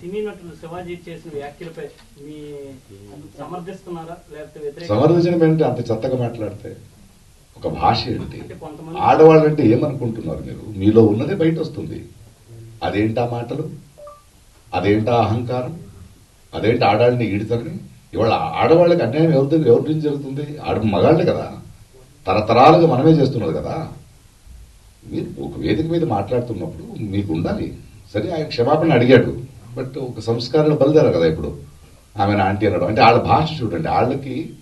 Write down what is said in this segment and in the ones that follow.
సినీ నటులు శివాజీ చేసిన వ్యాఖ్యలపై మీ సమర్థిస్తున్నారా? లేకపోతే సమర్థించడం ఏంటి అంత చెత్తగా మాట్లాడితే ఒక భాష ఏంటి? అంటే కొంతమంది ఆడవాళ్ళంటే ఏమనుకుంటున్నారు మీరు? మీలో ఉన్నదే బయట వస్తుంది అదేంటా మాటలు? అదేంటా అహంకారం? అదేంటి ఆడాళ్ళని ఈడుతని ఇవాళ ఆడవాళ్ళకి అన్యాయం ఎవరి ఎవరి నుంచి జరుగుతుంది? ఆడ మగాళ్ళే కదా. తరతరాలుగా మనమే చేస్తున్నది కదా. మీరు ఒక వేదిక మీద మాట్లాడుతున్నప్పుడు మీకు ఉండాలి. సరే ఆయన క్షమాపణ అడిగాడు. బట్ ఒక సంస్కారంలో బలిదారు కదా ఇప్పుడు. ఆమెను ఆంటీ అనడం. అంటే వాళ్ళ భాష చూడండి. వాళ్ళకి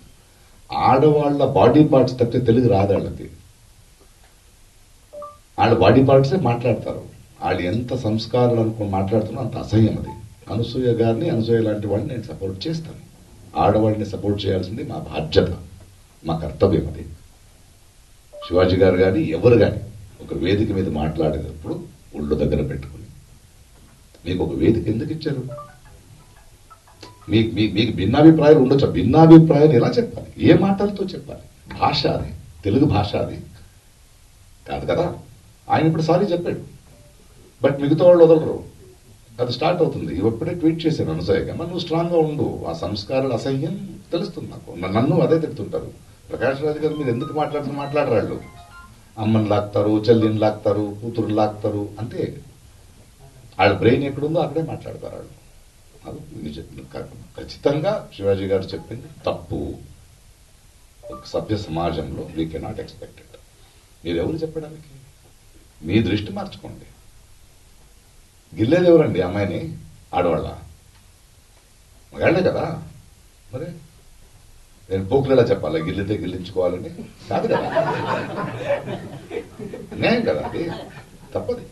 ఆడవాళ్ళ బాడీ పార్ట్స్ తప్పితే తెలుగు రాదు వాళ్ళకి వాళ్ళ బాడీ పార్ట్సే మాట్లాడతారు. వాళ్ళు ఎంత సంస్కారాలు అనుకుని మాట్లాడుతున్నా అంత అసహ్యం అది. అనసూయ గారిని అనసూయ లాంటి వాళ్ళని నేను సపోర్ట్ చేస్తాను. ఆడవాళ్ళని సపోర్ట్ చేయాల్సింది మా బాధ్యత మా కర్తవ్యం అది. శివాజీ గారు కానీ ఎవరు కానీ ఒక వేదిక మీద మాట్లాడేటప్పుడు ఒళ్ళు దగ్గర పెట్టుకో. మీకు ఒక వేదిక ఎందుకు ఇచ్చారు? మీకు మీకు మీకు భిన్నాభిప్రాయాలు ఉండొచ్చు? ఆ భిన్నాభిప్రాయాలు ఎలా చెప్పాలి? ఏ మాటలతో చెప్పాలి? భాష అది తెలుగు భాష అది. కాదు కదా? ఆయన ఇప్పుడు సారీ చెప్పాడు. బట్ మిగతా వాళ్ళు వదలరు. అది స్టార్ట్ అవుతుంది. ఇప్పుడే ట్వీట్ చేశాను అనసూయగా. నువ్వు స్ట్రాంగ్గా ఉండు. ఆ సంస్కారాలు అసహ్యం తెలుస్తుంది నాకు. నన్ను అదే తిడుతుంటారు. ప్రకాష్ రాజు గారు మీరు ఎందుకు మాట్లాడుతున్న మాట్లాడరాళ్ళు? అమ్మని లాక్తారు చెల్లిని లాక్తారు కూతురు లాక్తారు. అంటే వాళ్ళ బ్రెయిన్ ఎక్కడుందో అక్కడే మాట్లాడతారు వాళ్ళు. అది నిజ- ఖచ్చితంగా శివాజీ గారు చెప్పింది తప్పు. ఒక సభ్య సమాజంలో వీ కెనాట్ ఎక్స్పెక్ట్ ఇట్ మీరు ఎవరు చెప్పడానికి? మీ దృష్టి మార్చుకోండి. గిల్లేది ఎవరండి అమ్మాయిని? ఆడవాళ్ళ? మగాళ్ళే కదా? మరి? నేను పోకులేలా చెప్పాలా? గిల్లితే గిల్లించుకోవాలని? కాదు కదా. అన్యాయం కదా అది. తప్పది.